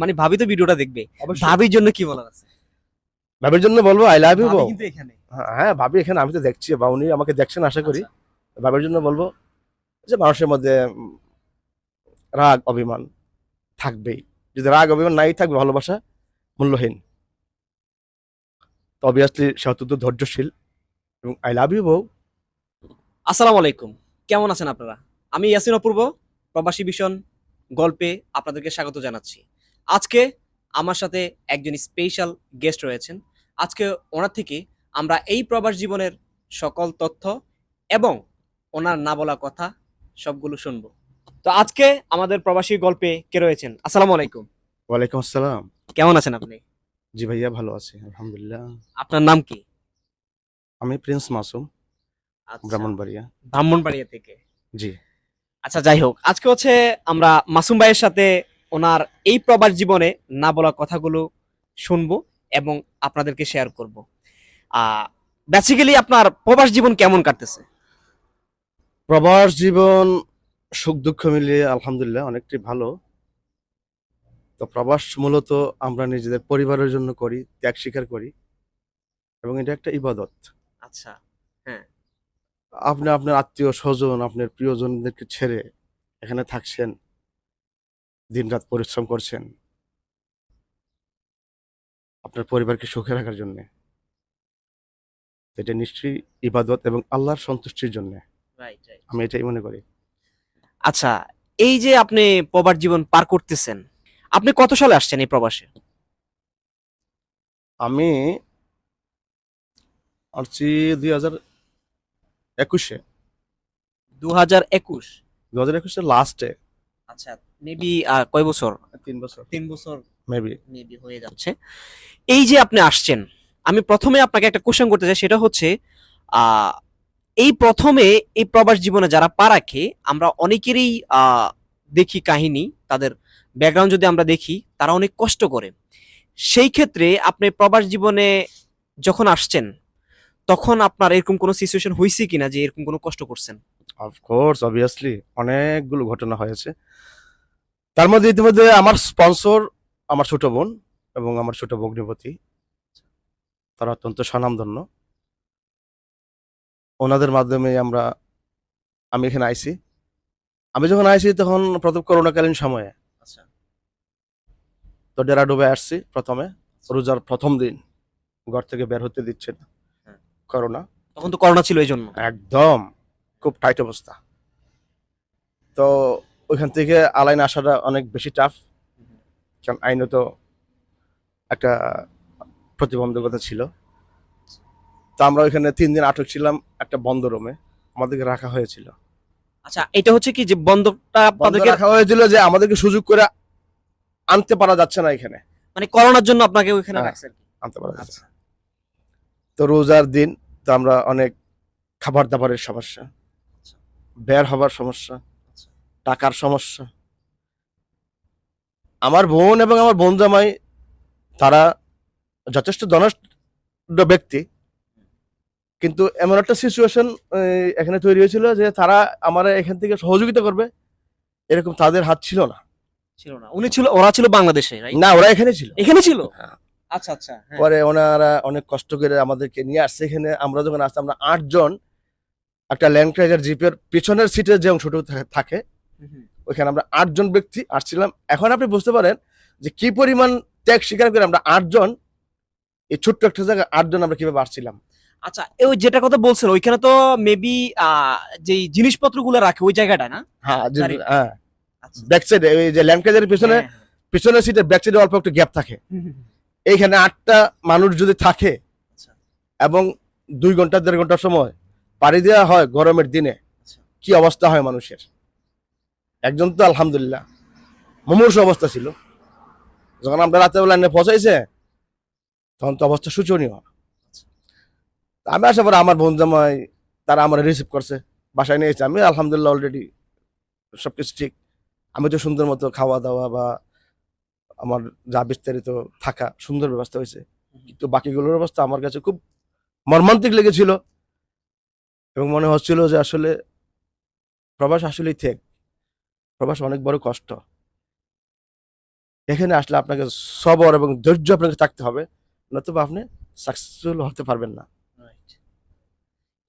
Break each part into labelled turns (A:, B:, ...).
A: মানে ভাবি তো ভিডিওটা দেখবে। ভাবির জন্য কি বলার আছে?
B: ভাবির জন্য বলব আই লাভ ইউ
A: কিন্তু এখানে।
B: হ্যাঁ ভাবি এখানে আমি তো দেখছি বা উনি আমাকে দেখছেন আশা করি।
A: আচ্ছা।
B: ভাবির জন্য বলব যে মানুষের মধ্যে রাগ অভিমান থাকবেই। যদি রাগ অভিমান নাই থাকবে ভালোবাসা মূল্যহীন। তো অবভিয়াসলি সে অত্যন্ত ধৈর্যশীল এবং আই লাভ ইউ বউ।
A: আসসালামু আলাইকুম। কেমন আছেন আপনারা? আমি ইয়াসিন অপূর্ব প্রবাসী ভীষণ গল্পে আপনাদেরকে স্বাগত জানাচ্ছি। আজকে আমার সাথে একজন স্পেশাল গেস্ট রয়েছেন। আজকে ওনার থেকে আমরা এই প্রবাস জীবনের সকল তথ্য এবং ওনার না বলা কথা সবগুলো শুনব। তো আজকে আমাদের প্রবাসী গল্পে কে রয়েছেন? আসসালামু আলাইকুম।
B: ওয়ালাইকুম আসসালাম।
A: কেমন আছেন আপনি?
B: জি ভাইয়া ভালো আছি আলহামদুলিল্লাহ।
A: আপনার নাম কি?
B: আমি প্রিন্স মাসুম
A: আচ্ছা,
B: ব্রাহ্মণবাড়িয়া।
A: ব্রাহ্মণবাড়িয়া থেকে।
B: জি।
A: আচ্ছা যাই হোক আজকে হচ্ছে আমরা মাসুম ভাইয়ের সাথে ওনার এই প্রবাস জীবনে না বলা কথাগুলো শুনব এবং আপনাদেরকে শেয়ার করব। বেসিক্যালি আপনার প্রবাস জীবন কেমন কাটতেছে?
B: প্রবাস জীবন সুখ দুঃখ মিলিয়ে আলহামদুলিল্লাহ অনেকটাই ভালো। তো প্রবাস মূলত আমরা নিজেদের পরিবারের জন্য করি ত্যাগ স্বীকার করি এবং এটা একটা ইবাদত।
A: আচ্ছা হ্যাঁ।
B: আপনি আপনার আত্মীয় স্বজন আপনার প্রিয়জনদেরকে ছেড়ে এখানে থাকছেন। দিনরাত পরিশ্রম করছেন। আপনার পরিবারকে সুখে রাখার জন্য। এটা নিশ্চয়ই ইবাদত এবং আল্লাহর সন্তুষ্টির জন্য। আমি এটাই মনে করি।
A: আচ্ছা এই যে আপনি প্রবাস জীবন পার করতেছেন আপনি কত সালে আসছেন এই প্রবাসে?
B: আমি আসছি দুই হাজার একুশে।
A: দু হাজার একুশ?
B: দু হাজার একুশের লাস্টে
A: আচ্ছা মেবি কয় বছর?
B: তিন বছর।
A: তিন বছর
B: মেবি
A: মেবি হয়ে যাচ্ছে। এই যে আপনি আসছেন আমি প্রথমে আপনাকে একটা কোশ্চেন করতে চাই সেটা হচ্ছে এই প্রথমে এই প্রবাস জীবনে যারা পা রাখে আমরা অনেকেরই দেখি কাহিনী তাদের ব্যাকগ্রাউন্ড যদি আমরা দেখি তারা অনেক কষ্ট করে। সেই ক্ষেত্রে আপনি প্রবাস জীবনে যখন আসছেন তখন আপনার এরকম কোনো সিচুয়েশন হয়েছে কিনা যে এরকম কোনো কষ্ট করছেন?
B: অফকোর্স অবভিয়াসলি অনেকগুলো ঘটনা হয়েছে। তার মধ্যে ইতিমধ্যে আমার স্পন্সর আমার ছোট বোন এবং আমার ছোট ভগ্নিপতি। তারা অত্যন্ত স্বনামধন্য। ওনাদের মাধ্যমে আমরা আমি এখানে আইছি। আমি যখন আইছি তখন প্রথম করোনাকালীন সময়ে।
A: আচ্ছা।
B: তো ডেরাডুবে আসছি প্রথমে। রোজার প্রথম দিন। ঘর থেকে বের হতে দিচ্ছে না।
A: হ্যাঁ।
B: করোনা।
A: তখন তো করোনা ছিল এই জন্য।
B: একদম। খুব টাইট অবস্থা। তো ওইখান থেকে আলাইন আসাটা অনেক বেশি টাফ কারণ আইনত একটা প্রতিবন্ধকতা ছিল তো আমরা ওইখানে তিন দিন আটক ছিলাম একটা বন্ধ রুমে আমাদেরকে রাখা হয়েছিল
A: আচ্ছা এটা হচ্ছে কি যে বন্ধকটা
B: বন্ধ
A: আপনাদেরকে
B: রাখা হয়েছিল যে আমাদেরকে সুযোগ করে আনতে পারা যাচ্ছে না এখানে
A: মানে করোনার জন্য আপনাকে ওইখানে
B: হ্যাঁ।
A: রাখছে আর কি।
B: আনতে পারা যাচ্ছে
A: আচ্ছা
B: তো রোজার দিন তো আমরা অনেক খাবার দাবারের সমস্যা
A: আচ্ছা।
B: বের হবার সমস্যা। টাকার সমস্যা। আমার বোন এবং আমার বোন জামাই তারা যথেষ্ট ধনষ্ট ব্যক্তি। কিন্তু এমন একটা সিচুয়েশন এখানে তৈরি হয়েছিল যে তারা আমার এখান থেকে সহযোগিতা করবে। এরকম তাদের হাত ছিল না।
A: ছিল না। উনি ছিল ওরা ছিল বাংলাদেশে
B: না ওরা এখানে ছিল।
A: এখানে ছিল?
B: হ্যাঁ।
A: আচ্ছা আচ্ছা হ্যাঁ।
B: পরে ওনারা অনেক কষ্ট করে আমাদেরকে নিয়ে আসছে। এখানে আমরা যখন আসছি আমরা আটজন একটা ল্যান্ড ক্রাইজার জিপের পিছনের সিটের যে অংশটুকু থাকে। ওইখানে আমরা আটজন ব্যক্তি আসছিলাম এখন আপনি বুঝতে পারেন যে কি পরিমাণ ত্যাগ স্বীকার করে আমরা আটজন এই ছোট্ট একটা জায়গায় আটজন আমরা কীভাবে আসছিলাম
A: আচ্ছা ওই যেটা কথা বলছেন ওইখানে তো মেবি যে জিনিসপত্রগুলো রাখে ওই জায়গাটা না
B: হ্যাঁ হ্যাঁ
A: আচ্ছা।
B: ব্যাক সাইডে ওই যে ল্যান্ড ক্রাইজারের পিছনে
A: হ্যাঁ, হ্যাঁ।
B: পিছনের সিটে ব্যাক সাইডে অল্প একটু গ্যাপ থাকে। এইখানে আটটা মানুষ যদি থাকে
A: আচ্ছা।
B: এবং দুই ঘণ্টা দেড় ঘণ্টার সময় পাড়ি দেওয়া হয় গরমের দিনে
A: আচ্ছা।
B: কি অবস্থা হয় মানুষের একজন তো আলহামদুলিল্লাহ। মুমূর্ষ অবস্থা ছিল। যখন আমরা রাতের এনে পৌঁছাইছে, তখন তো অবস্থা শোচনীয়। আমি আসার পরে আমার বোন জামাই, তারা আমার রিসিভ করছে। বাসায় নিয়েছে আমি আলহামদুলিল্লাহ অলরেডি সব কিছু ঠিক। আমি তো সুন্দর মতো খাওয়া দাওয়া বা আমার যা বিস্তারিত থাকা সুন্দর ব্যবস্থা হয়েছে। কিন্তু বাকিগুলোর অবস্থা আমার কাছে খুব মর্মান্তিক লেগেছিল। এবং মনে হচ্ছিল যে আসলে প্রবাস আসলেই থেক প্রবাস অনেক বড় কষ্ট। এখানে আসলে আপনাকে সবর এবং ধৈর্য আপনাকে থাকতে হবে নতুবা আপনি সাকসেসফুল হতে পারবেন না।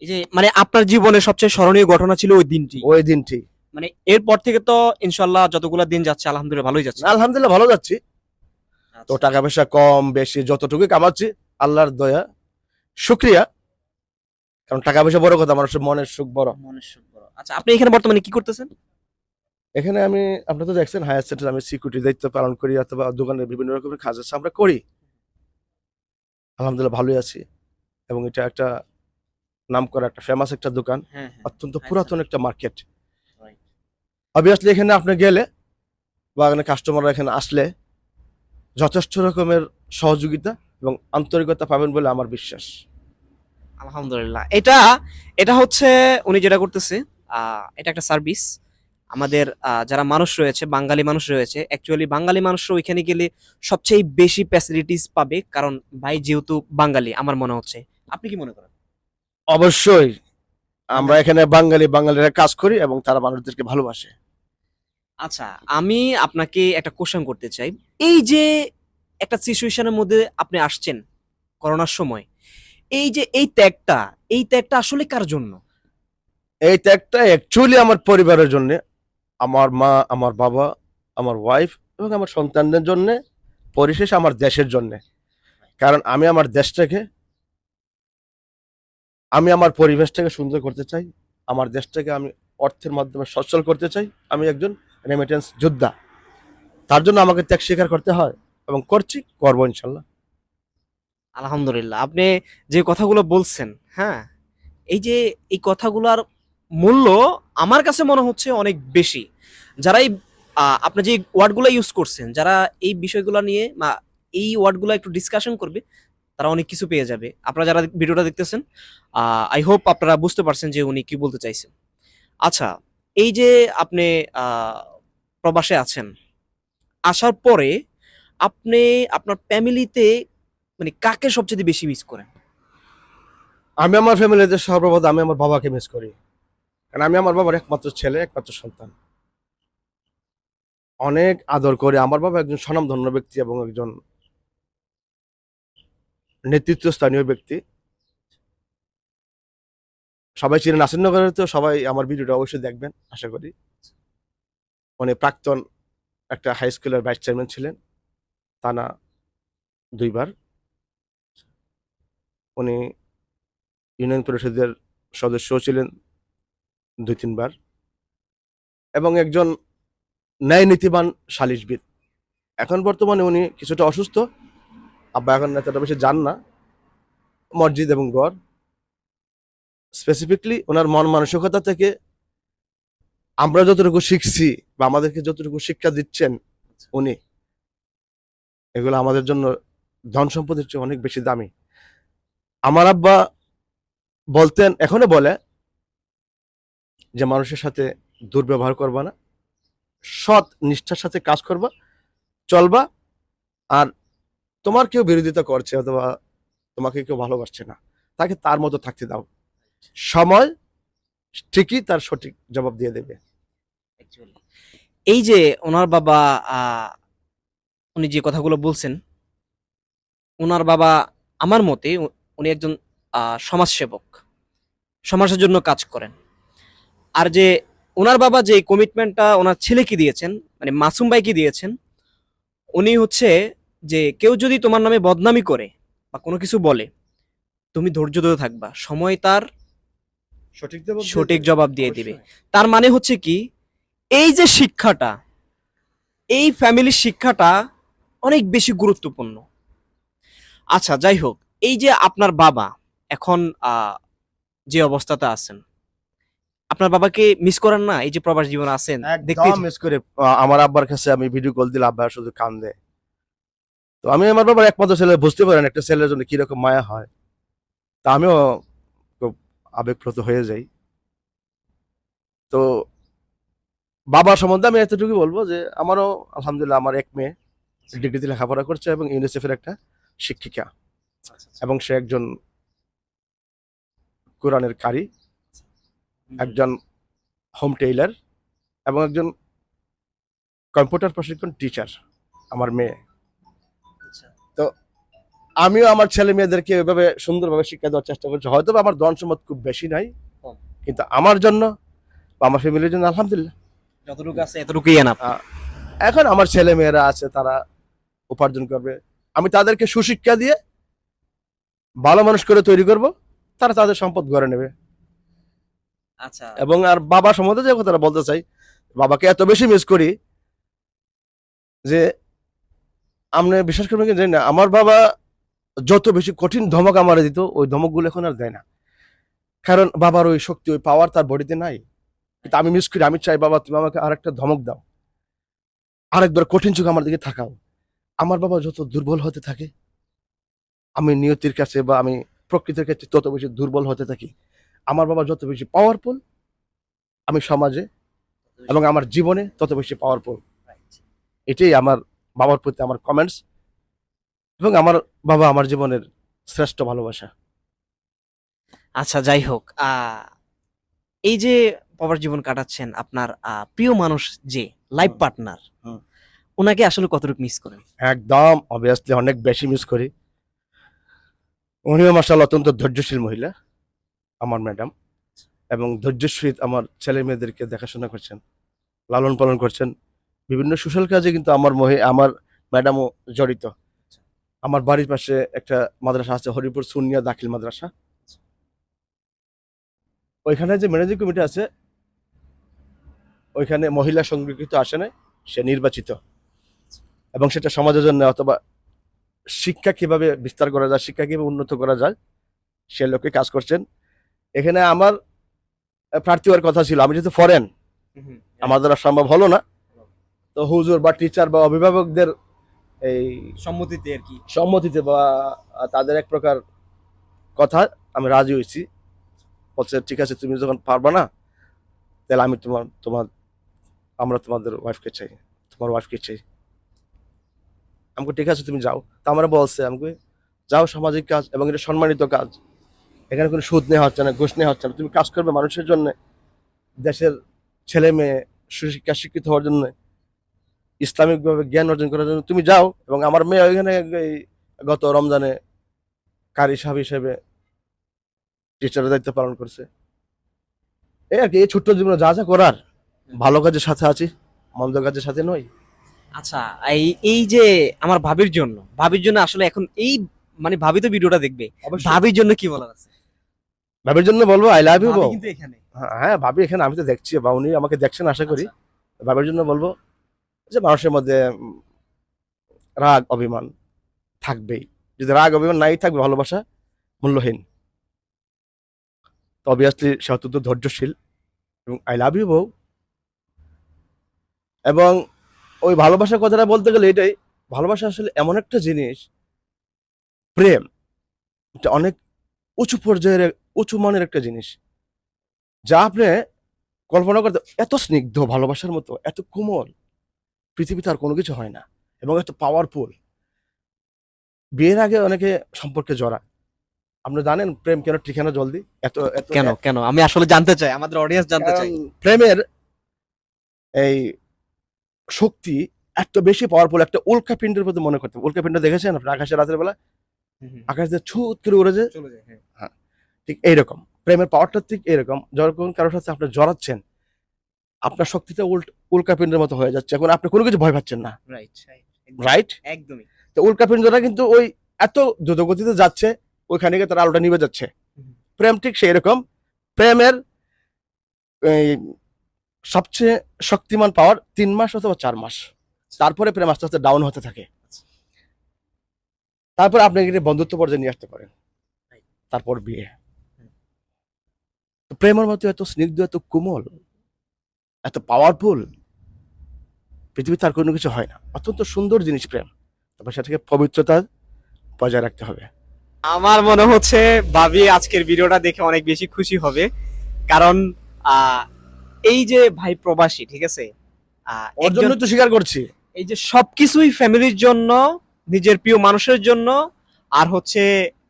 A: এই যে মানে আপনার জীবনে সবচেয়ে স্মরণীয় ঘটনা ছিল ওই দিনটি?
B: ওই দিনটি।
A: মানে এরপর থেকে তো ইনশাল্লাহ যতগুলো দিন যাচ্ছে আলহামদুলিল্লাহ ভালোই যাচ্ছে।
B: আলহামদুলিল্লাহ ভালো যাচ্ছি। তো টাকা পয়সা কম বেশি যতটুকু কামাচ্ছি আল্লাহর দয়া শুক্রিয়া। কারণ টাকা পয়সা বড় কথা মানুষের মনের সুখ বড়।
A: মনের সুখ বড়। আচ্ছা আপনি এখানে বর্তমানে কি করতেছেন?
B: এখানে আমি আপনারা তো দেখছেন হায়ার সেন্টার আমি সিকিউরিটি দায়িত্ব পালন করি অথবা দোকানের বিভিন্ন রকমের কাজ আছে আমরা করি। আলহামদুলিল্লাহ ভালোই আছি। এবং এটা একটা নাম করা একটা ফেমাস একটা দোকান
A: হ্যাঁ
B: অত্যন্ত
A: আচ্ছা।
B: পুরাতন একটা মার্কেট অবভিয়াসলি এখানে আপনি গেলে বা এখানে কাস্টমাররা এখানে আসলে যথেষ্ট রকমের সহযোগিতা এবং আন্তরিকতা পাবেন বলে আমার বিশ্বাস।
A: আলহামদুলিল্লাহ। এটা এটা হচ্ছে উনি যেটা করতেছে এটা একটা সার্ভিস আমাদের যারা মানুষ রয়েছে বাঙালি মানুষ রয়েছে অ্যাকচুয়ালি বাঙালি মানুষরা ওইখানে গেলে সবচেয়ে বেশি ফ্যাসিলিটিস পাবে কারণ ভাই যেহেতু বাঙালি আমার মনে হচ্ছে। আপনি কি মনে করেন?
B: অবশ্যই। আমরা এখানে বাঙালি বাঙালিরা কাজ করি এবং তারা মানুষদেরকে ভালোবাসে।
A: আচ্ছা আমি আপনাকে একটা কোশ্চেন করতে চাই। এই যে একটা সিচুয়েশনের মধ্যে আপনি আসছেন করোনার সময় এই যে এই ত্যাগটা এই ত্যাগটা আসলে কার জন্য?
B: এই ত্যাগটা অ্যাকচুয়ালি আমার পরিবারের জন্য। আমার মা, আমার বাবা, আমার ওয়াইফ এবং আমার সন্তানদের জন্যে, পরিশেষে আমার দেশের জন্যে। কারণ আমি আমার দেশটাকে, আমি আমার পরিবেশটাকে সুন্দর করতে চাই, আমার দেশটাকে আমি অর্থের মাধ্যমে সচ্ছল করতে চাই, আমি একজন রেমিটেন্স যোদ্ধা। তার জন্য আমাকে ত্যাগ স্বীকার করতে হয় এবং করছি, করব ইনশাল্লাহ।
A: আলহামদুলিল্লাহ। আপনি যে কথাগুলো বলছেন হ্যাঁ এই যে, এই কথাগুলোর মূল্য আমার কাছে মনে হচ্ছে অনেক বেশি। যারা এই আপনি যে ওয়ার্ডগুলো ইউজ করছেন, যারা এই বিষয়গুলো নিয়ে বা এই ওয়ার্ডগুলো একটু ডিসকাশন করবে, তারা অনেক কিছু পেয়ে যাবে। আপনারা যারা ভিডিওটা দেখতেছেন আই হোপ আপনারা বুঝতে পারছেন যে উনি কি বলতে চাইছেন। আচ্ছা এই যে আপনি প্রবাসে আছেন, আসার পরে আপনি আপনার ফ্যামিলিতে মানে কাকে সবচেয়ে বেশি মিস করেন?
B: আমি আমার ফ্যামিলিতে সর্বপ্রথম আমি আমার বাবাকে মিস করি। কারণ আমি আমার বাবার একমাত্র ছেলে, একমাত্র সন্তান। অনেক আদর করে আমার বাবা একজন স্বনামধন্য ব্যক্তি এবং একজন নেতৃত্ব স্থানীয় ব্যক্তি। সবাই চিনেন নাসিরনগরের তো সবাই আমার ভিডিওটা অবশ্যই দেখবেন, আশা করি। উনি প্রাক্তন একটা হাই স্কুলের ভাইস চেয়ারম্যান ছিলেন, তানা দুইবার। উনি ইউনিয়ন পরিষদের সদস্য ছিলেন দুই, তিনবার। এবং একজন ন্যায় নীতিবান সালিশবিদ। এখন বর্তমানে উনি কিছুটা অসুস্থ। আব্বা এখন এতটা বেশি যান না। মসজিদ এবং গড় স্পেসিফিকলি ওনার মন মানসিকতা থেকে আমরা যতটুকু শিখছি বা আমাদেরকে যতটুকু শিক্ষা দিচ্ছেন উনি, এগুলো আমাদের জন্য ধন সম্পদের চেয়ে অনেক বেশি দামি। আমার আব্বা বলতেন, এখনও বলে যে মানুষের সাথে দুর্ব্যবহার করবা না, সৎ নিষ্ঠার সাথে কাজ করবা, চলবা, আর তোমার কেউ বিরোধিতা করছে অথবা তোমাকে কেউ ভালোবাসছে না, তাকে তার মতো থাকতে দাও। সময় ঠিকই তার সঠিক জবাব দিয়ে দেবে।
A: এই যে ওনার বাবা উনি যে কথাগুলো বলছেন ওনার বাবা আমার মতে উনি একজন সমাজসেবক। সমাজের জন্য কাজ করেন। আর যে ওনার বাবা যে কমিটমেন্টটা ওনার ছেলেকে দিয়েছেন মানে মাসুম ভাইকে দিয়েছেন উনি হচ্ছে যে কেউ যদি তোমার নামে বদনামি করে বা কোনো কিছু বলে তুমি ধৈর্য ধরে থাকবা। সময় তার
B: সঠিক জবাব
A: সঠিক জবাব দিয়ে দিবে। তার মানে হচ্ছে কি এই যে শিক্ষাটা এই ফ্যামিলির শিক্ষাটা অনেক বেশি গুরুত্বপূর্ণ। আচ্ছা যাই হোক এই যে আপনার বাবা এখন যে অবস্থাতে আছেন আপনার বাবাকে মিস করেন না? এই যে প্রবাস জীবনে আছেন দেখতে
B: মিস করে। আমার আব্বার কাছে আমি ভিডিও কল দিলে আব্বা শুধু কান্দে। তো আমি আমার বাবার একমাত্র ছেলে বুঝতে পারেন একটা ছেলের জন্য কীরকম মায়া হয়। তা আমিও খুব আবেগপ্রত হয়ে যাই। তো বাবার সম্বন্ধে আমি এতটুকু বলব যে আমারও আলহামদুলিল্লাহ আমার এক মেয়ে ডিগ্রিতে লেখাপড়া করছে এবং ইউনিসেফের একটা শিক্ষিকা। এবং সে একজন কোরআনের কারি। একজন হোম টেইলার এবং একজন কম্পিউটার প্রশিক্ষণ টিচার আমার মেয়ে। তো আমিও আমার ছেলে মেয়েদেরকে ওইভাবে সুন্দরভাবে শিক্ষা দেওয়ার চেষ্টা করছি। হয়তো আমার ধন সম্পদ খুব বেশি নাই কিন্তু আমার জন্য বা আমার ফ্যামিলির জন্য আলহামদুলিল্লাহ।
A: যতটুকু আছে এতটুকুই এনাফ।
B: এখন আমার ছেলে মেয়েরা আছে তারা উপার্জন করবে। আমি তাদেরকে সুশিক্ষা দিয়ে ভালো মানুষ করে তৈরি করব তারা তাদের সম্পদ গড়ে নেবে।
A: আচ্ছা
B: এবং আর বাবা সম্বন্ধে যে কথাটা বলতে চাই, বাবাকে এত বেশি মিস করি যে আপনি বিশ্বাস করবেন কি জানি না, আমার বাবা যত বেশি কঠিন ধমক আমারে দিত, ওই ধমকগুলো এখন আর দেয় না। কারণ বাবার ওই শক্তি, ওই পাওয়ার তার বডিতে নাই। কিন্তু আমি মিস করি, আমি চাই, বাবা, তুমি আমাকে আরেকটা ধমক দাও। আরেকবার কঠিন চোখ আমার দিকে থাকাও আমার বাবা যত দুর্বল হতে থাকে, আমি নিয়তির কাছে বা আমি প্রকৃতির কাছে তত বেশি দুর্বল হতে থাকি। আমার বাবা যত বেশি পাওয়ারফুল আমি সমাজে এবং আমার জীবনে তত বেশি পাওয়ারফুল এটাই আমার বাবার প্রতি আমার কমেন্টস এবং আমার বাবা আমার জীবনের শ্রেষ্ঠ ভালোবাসা।
A: আচ্ছা যাই হোক এই যে বাবার জীবন কাটাচ্ছেন আপনার প্রিয় মানুষ যে লাইফ পার্টনার। ওনাকে আসলে কতটুকু মিস করেন?
B: একদম অবভিয়াসলি অনেক বেশি মিস করি। উনিও মাসাল অত্যন্ত ধৈর্যশীল মহিলা। আমার ম্যাডাম এবং ধৈর্যশীল আমার ছেলে মেয়েদেরকে দেখাশোনা করছেন, লালন পালন করছেন। বিভিন্ন সোশ্যাল কাজে কিন্তু আমার মহে, আমার ম্যাডামও জড়িত। আমার বাড়ির পাশে একটা মাদ্রাসা আছে, হরিপুর সুনিয়া দাখিল মাদ্রাসা। ওইখানে যে ম্যানেজিং কমিটি আছে, ওইখানে মহিলা সংরক্ষিত আসে আসনে সে নির্বাচিত। এবং সেটা সমাজের জন্য অথবা শিক্ষা কীভাবে বিস্তার করা যায়, শিক্ষা কীভাবে উন্নত করা যায়, সে লোকে কাজ করছেন। এখানে আমার প্রার্থী হওয়ার কথা ছিল। আমি যেহেতু ফরেন আমার দ্বারা সম্ভব হলো না। তো হুজুর বা টিচার বা অভিভাবকদের এই
A: সম্মতিতে আর কি।
B: সম্মতিতে বা তাদের এক প্রকার কথা আমি রাজি হয়েছি। বলছে ঠিক আছে তুমি যখন পারবা না তাহলে আমি তোমার তোমার আমরা তোমাদের ওয়াইফকে চাই তোমার ওয়াইফকে চাই। আমাকে ঠিক আছে তুমি যাও। তা আমরা বলছে আমাকে যাও সামাজিক কাজ এবং এটা সম্মানিত কাজ। এখানে কোনো সুদ নেওয়া হচ্ছে না ঘুষ নেওয়া হচ্ছে না। তুমি কাজ করবে মানুষের জন্য দেশের ছেলে মেয়ে সুশিক্ষা শিক্ষিত হওয়ার জন্য ইসলামিকভাবে জ্ঞান অর্জন করার জন্য। তুমি যাও এবং আমার মেয়ে ওইখানে গত রমজানে কারি সাহেব হিসেবে টিচারের দায়িত্ব পালন করছে। এই আর কি এই ছোট্ট জীবনে যা যা করার ভালো কাজের সাথে আছি মন্দ কাজের সাথে নয়
A: আচ্ছা এই এই যে আমার ভাবির জন্য ভাবির জন্য আসলে এখন এই মানে ভাবি তো ভিডিওটা দেখবে। ভাবির জন্য কি বলার আছে?
B: ভাবির জন্য বলব আই লাভ ইউ
A: কিন্তু এখানে।
B: হ্যাঁ ভাবি এখানে আমি তো দেখছি বা উনি আমাকে দেখছেন আশা করি।
A: আচ্ছা।
B: ভাবির জন্য বলব যে মানুষের মধ্যে রাগ অভিমান থাকবেই। যদি রাগ অভিমান নাই থাকবে ভালোবাসা মূল্যহীন। তো অবভিয়াসলি সে অত্যন্ত ধৈর্যশীল এবং আই লাভ ইউ বউ। এবং ওই ভালোবাসার কথাটা বলতে গেলে এটাই ভালোবাসা আসলে এমন একটা জিনিস প্রেম। এটা অনেক উঁচু পর্যায়ের উঁচু মানের একটা জিনিস। যা আপনি কল্পনা করতে এত স্নিগ্ধ ভালোবাসার মতো এত কোমল পৃথিবীতে আর কোনো কিছু হয় না এবং এত পাওয়ারফুল বিয়ের আগে অনেকে সম্পর্কে জড়া আপনি জানেন প্রেম কেন ঠিকানা জলদি? এত
A: কেন কেন? আমি আসলে জানতে চাই আমাদের অডিয়েন্স জানতে চাই।
B: প্রেমের এই শক্তি এত বেশি পাওয়ারফুল একটা উল্কা পিণ্ডের মধ্যে মনে করতে উল্কা পিণ্ড দেখেছেন আপনি? আকাশে রাতের বেলা? আকাশ দিয়ে ছুট করে উড়ে যায়।
A: হ্যাঁ।
B: ঠিক এইরকম। প্রেমের পাওয়ারটা ঠিক এইরকম। যখন কারোর সাথে আপনি জড়াচ্ছেন আপনার শক্তিটা উল্ট উল্কাপিণ্ডের মতো হয়ে যাচ্ছে। এখন আপনি কোনো কিছু ভয় পাচ্ছেন না।
A: রাইট
B: রাইট
A: একদমই।
B: তো উল্কাপিণ্ডটা কিন্তু ওই এত দ্রুত গতিতে যাচ্ছে ওইখানে গিয়ে তার আলোটা নিভে যাচ্ছে। প্রেম ঠিক সেই রকম প্রেমের সবচেয়ে শক্তিমান পাওয়ার তিন মাস অথবা চার মাস। তারপরে প্রেম আস্তে আস্তে ডাউন হতে থাকে। তারপর আপনি বন্ধুত্ব পর্যায়ে নিয়ে আসতে পারেন। তারপর বিয়ে। প্রেমের মতো এত স্নিগ্ধ এত কোমল এত পাওয়ারফুল পৃথিবীতে আর কোনো কিছু হয় না। অত্যন্ত সুন্দর জিনিস প্রেম। তবে সেটাকে পবিত্রতা বজায় রাখতে হবে।
A: আমার মনে হচ্ছে ভাবি আজকের ভিডিওটা দেখে অনেক বেশি খুশি হবে। কারণ এই যে ভাই প্রবাসী ঠিক আছে?
B: ওর জন্য তো স্বীকার করছি।
A: এই যে সবকিছুই ফ্যামিলির জন্য নিজের প্রিয় মানুষের জন্য আর হচ্ছে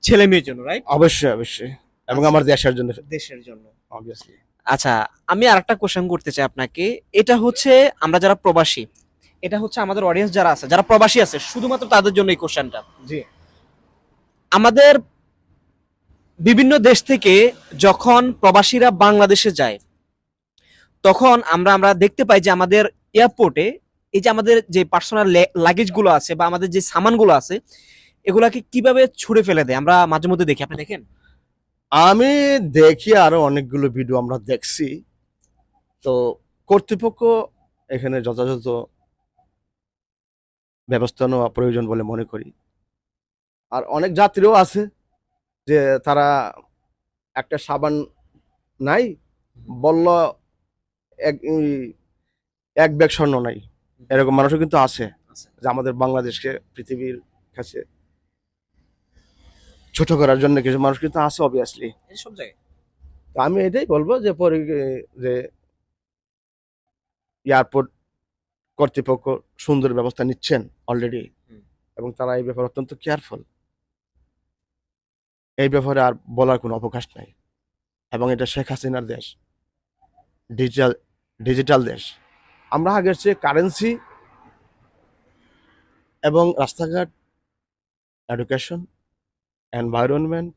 A: ছেলে মেয়ের জন্য রাইট
B: অবশ্যই অবশ্যই। এবং আমার দেশের জন্য।
A: দেশের জন্য।
B: অবভিয়াসলি
A: আচ্ছা আমি আর একটা কোশ্চেন করতে চাই আপনাকে। এটা হচ্ছে আমরা যারা প্রবাসী এটা হচ্ছে আমাদের অডিয়েন্স যারা আছে যারা প্রবাসী আছে শুধুমাত্র তাদের জন্য এই কোশ্চেনটা
B: জি।
A: আমাদের বিভিন্ন দেশ থেকে যখন প্রবাসীরা বাংলাদেশে যায় তখন আমরা আমরা দেখতে পাই যে আমাদের এয়ারপোর্টে এই যে আমাদের যে পার্সোনাল লাগেজগুলো আছে বা আমাদের যে সামানগুলো আছে এগুলাকে কীভাবে ছুঁড়ে ফেলে দেয়? আমরা মাঝে মধ্যে দেখি আপনি দেখেন?
B: আমি দেখি আরও অনেকগুলো ভিডিও আমরা দেখছি। তো কর্তৃপক্ষ এখানে যথাযথ ব্যবস্থা নেওয়া প্রয়োজন বলে মনে করি। আর অনেক যাত্রীও আছে যে তারা একটা সাবান নাই বলল এক এক ব্যাগ স্বর্ণ নাই। এরকম মানুষও কিন্তু আছে। যে আমাদের বাংলাদেশকে পৃথিবীর কাছে ছোট করার জন্য কিছু মানুষ কিন্তু আছে অবভিয়াসলি
A: সব জায়গায়?
B: তো আমি এটাই বলব যে পরে যে এয়ারপোর্ট কর্তৃপক্ষ সুন্দর ব্যবস্থা নিচ্ছেন অলরেডি এবং তারা এই ব্যাপারে অত্যন্ত কেয়ারফুল এই ব্যাপারে আর বলার কোনো অবকাশ নাই। এবং এটা শেখ হাসিনার দেশ। ডিজিটাল ডিজিটাল দেশ। আমরা আগের চেয়ে কারেন্সি এবং রাস্তাঘাট এডুকেশন এনভায়রনমেন্ট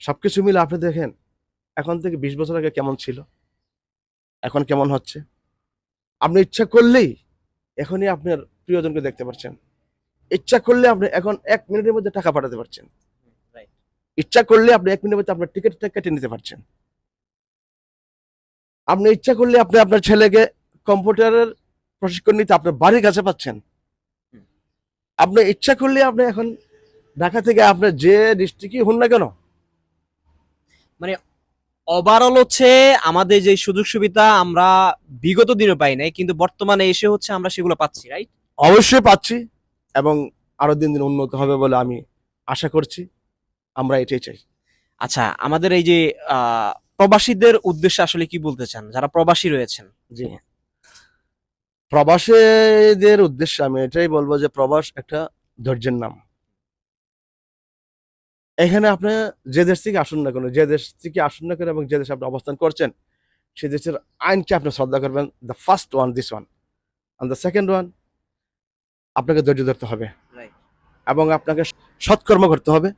B: সব কিছু মিলে আপনি দেখেন এখন থেকে বিশ বছর আগে কেমন ছিল? এখন কেমন হচ্ছে? আপনি ইচ্ছা করলেই এখনই আপনার প্রিয়জনকে দেখতে পাচ্ছেন ইচ্ছা করলে আপনি এখন এক মিনিটের মধ্যে টাকা পাঠাতে পারছেন। ইচ্ছা করলে আপনি এক মিনিটের মধ্যে আপনার টিকিটটা কেটে নিতে পারছেন। আপনি ইচ্ছা করলে আপনি আপনার ছেলেকে কম্পিউটারের প্রশিক্ষণ নিতে আপনার বাড়ির কাছে পাচ্ছেন। আপনি ইচ্ছা করলে আপনি এখন ঢাকা থেকে আপনার যে ডিস্ট্রিক্টই হন না কেন?
A: মানে ওভারঅল হচ্ছে আমাদের যে সুযোগ সুবিধা আমরা বিগত দিনে পাই নাই কিন্তু বর্তমানে এসে হচ্ছে আমরা সেগুলো পাচ্ছি রাইট
B: অবশ্যই পাচ্ছি এবং আরও দিন দিন উন্নত হবে বলে আমি আশা করছি। আমরা এটাই চাই।
A: আচ্ছা আমাদের এই যে আহ, প্রবাসীদের উদ্দেশ্যে আসলে কি বলতে চান? যারা প্রবাসী রয়েছেন।
B: জি। প্রবাসীদের উদ্দেশ্যে আমি এটাই বলব যে প্রবাস একটা ধৈর্যের নাম। এখানে আপনি যে দেশ থেকে আসুন না কেন যে দেশ থেকে আসুন না কেন এবং যে দেশে আপনি অবস্থান করছেন সে দেশের আইনকে আপনি শ্রদ্ধা করবেন the first one this one and the second one আপনাকে ধৈর্য ধরতে হবে এবং আপনাকে সৎকর্ম করতে হবে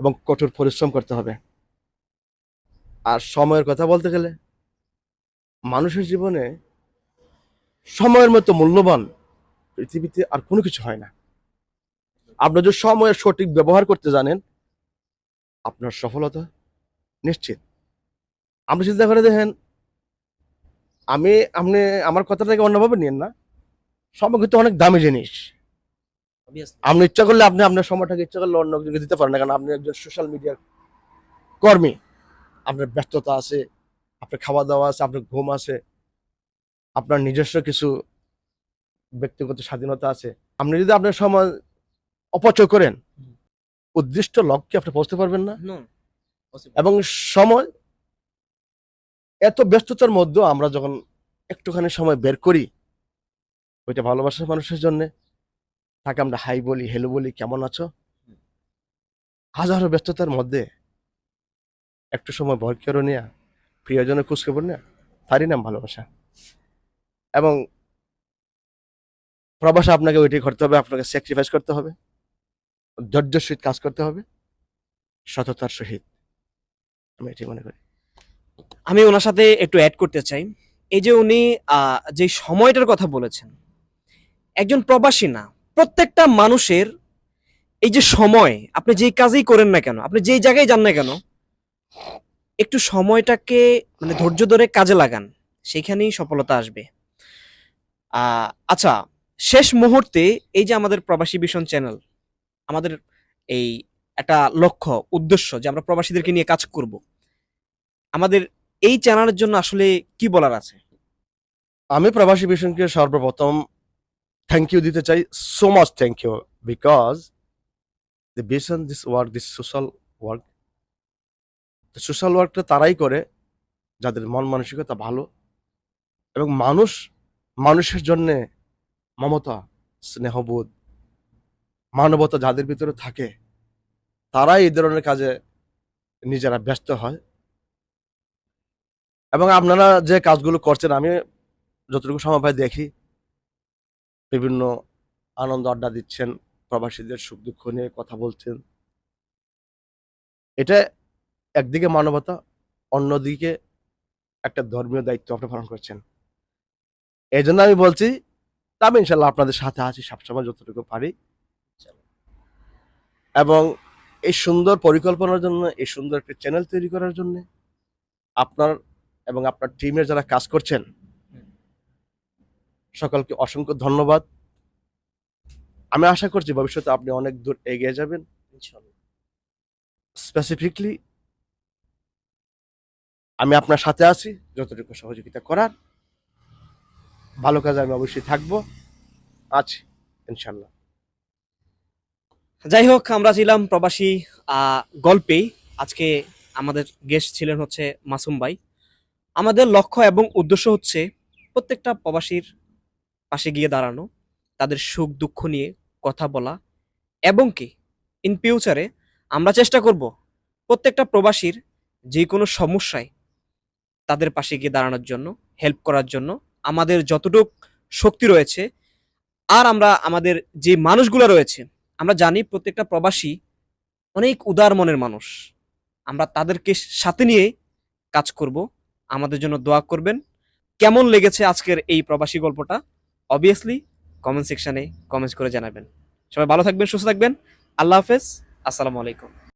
B: এবং কঠোর পরিশ্রম করতে হবে। আর সময়ের কথা বলতে গেলে মানুষের জীবনে সময়ের মতো মূল্যবান পৃথিবীতে আর কোনো কিছু হয় না। আপনি যদি সময়ের সঠিক ব্যবহার করতে জানেন আপনার সফলতা নিশ্চিত। আপনি চিন্তা করে দেখেন আমি আপনি আমার কথাটাকে অন্যভাবে নিন না। সময় কিন্তু অনেক দামি জিনিস। আপনি ইচ্ছা করলে আপনি আপনার সময়টাকে ইচ্ছা করলে অন্য একজনকে দিতে পারেন না কারণ আপনি একজন সোশ্যাল মিডিয়ার কর্মী। আপনার ব্যস্ততা আছে আপনার খাওয়া দাওয়া আছে আপনার ঘুম আছে আপনার নিজস্ব কিছু ব্যক্তিগত স্বাধীনতা আছে। আপনি যদি আপনার সময় অপচয় করেন উদ্দিষ্ট লক্ষ্যে আপনি পৌঁছতে পারবেন না? এবং সময় এত ব্যস্ততার মধ্যেও আমরা যখন একটুখানি সময় বের করি ওইটা ভালোবাসার মানুষের জন্য তাকে আমরা হাই বলি হেলো বলি কেমন আছো? হাজারো ব্যস্ততার মধ্যে একটু সময় ভয় করে নেওয়া প্রিয়জনের খোঁজখবর নেওয়া তারই নাম ভালোবাসা। এবং প্রবাসে আপনাকে ওইটাই করতে হবে আপনাকে স্যাক্রিফাইস করতে হবে। ধৈর্যের সহিত কাজ করতে হবে, সততার সহিত। আমি এটাই মনে করি।
A: আমি ওনার সাথে একটু অ্যাড করতে চাই। এই যে উনি যে সময়টার কথা বলেছেন, একজন প্রবাসী না, প্রত্যেকটা মানুষের এই যে সময়, আপনি যেই কাজেই করেন না কেন, আপনি যেই জায়গায় যান না কেন, একটু সময়টাকে মানে ধৈর্য ধরে কাজে লাগান সেখানেই সফলতা আসবে। আচ্ছা শেষ মুহূর্তে এই যে আমাদের প্রবাসী ভীষণ চ্যানেল আমাদের এই একটা লক্ষ্য, উদ্দেশ্য যে আমরা প্রবাসীদেরকে নিয়ে কাজ করব। আমাদের এই চ্যানেলের জন্য আসলে কি বলার আছে?
B: আমি প্রবাসী ভীষণকে সর্বপ্রথম থ্যাংক ইউ দিতে চাই so much thank you because the vision this work this social work social ওয়ার্কটা তারাই করে, যাদের মন মানসিকতা ভালো এবং মানুষ, মানুষের জন্যে মমতা, স্নেহবোধ মানবতা যাদের ভিতরে থাকে, তারাই এই ধরনের কাজে নিজেরা ব্যস্ত হয়। এবং আপনারা যে কাজগুলো করছেন, আমি যতটুকু সময় দেখি, বিভিন্ন আনন্দ আড্ডা দিচ্ছেন, প্রবাসীদের সুখ দুঃখ নিয়ে কথা বলছেন। এটা একদিকে মানবতা, অন্যদিকে একটা ধর্মীয় দায়িত্ব আপনি পালন করছেন। এই জন্য আমি বলছি, তা আমি ইনশাল্লাহ আপনাদের সাথে আছি সবসময় যতটুকু পারি। এবং এই সুন্দর পরিকল্পনার জন্য এই সুন্দর একটা চ্যানেল তৈরি করার জন্য আপনার এবং আপনার টিমের যারা কাজ করছেন সকলকে অসংখ্য ধন্যবাদ। আমি আশা করছি ভবিষ্যতে আপনি অনেক দূর এগিয়ে যাবেন। স্পেসিফিকলি আমি আপনার সাথে আছি যতটুকু সহযোগিতা করার। ভালো কাজে আমি অবশ্যই থাকব। আছি ইনশাল্লাহ।
A: যাই হোক আমরা ছিলাম প্রবাসী গল্পেই। আজকে আমাদের গেস্ট ছিলেন হচ্ছে মাসুম ভাই। আমাদের লক্ষ্য এবং উদ্দেশ্য হচ্ছে প্রত্যেকটা প্রবাসীর পাশে গিয়ে দাঁড়ানো, তাদের সুখ, দুঃখ নিয়ে কথা বলা এবং কি ইন ফিউচারে আমরা চেষ্টা করব প্রত্যেকটা প্রবাসীর যে কোনো সমস্যায় তাদের পাশে গিয়ে দাঁড়ানোর জন্য হেল্প করার জন্য আমাদের যতটুক শক্তি রয়েছে, আর আমরা আমাদের যে মানুষগুলো রয়েছে আমরা জানি প্রত্যেকটা প্রবাসী অনেক উদার মনের মানুষ। আমরা তাদেরকে সাথে নিয়ে কাজ করব, আমাদের জন্য দোয়া করবেন। কেমন লেগেছে আজকের এই প্রবাসী গল্পটা? অবভিয়াসলি কমেন্ট সেকশানে কমেন্টস করে জানাবেন। সবাই ভালো থাকবেন, সুস্থ থাকবেন। আল্লাহ হাফেজ, আসসালামু আলাইকুম।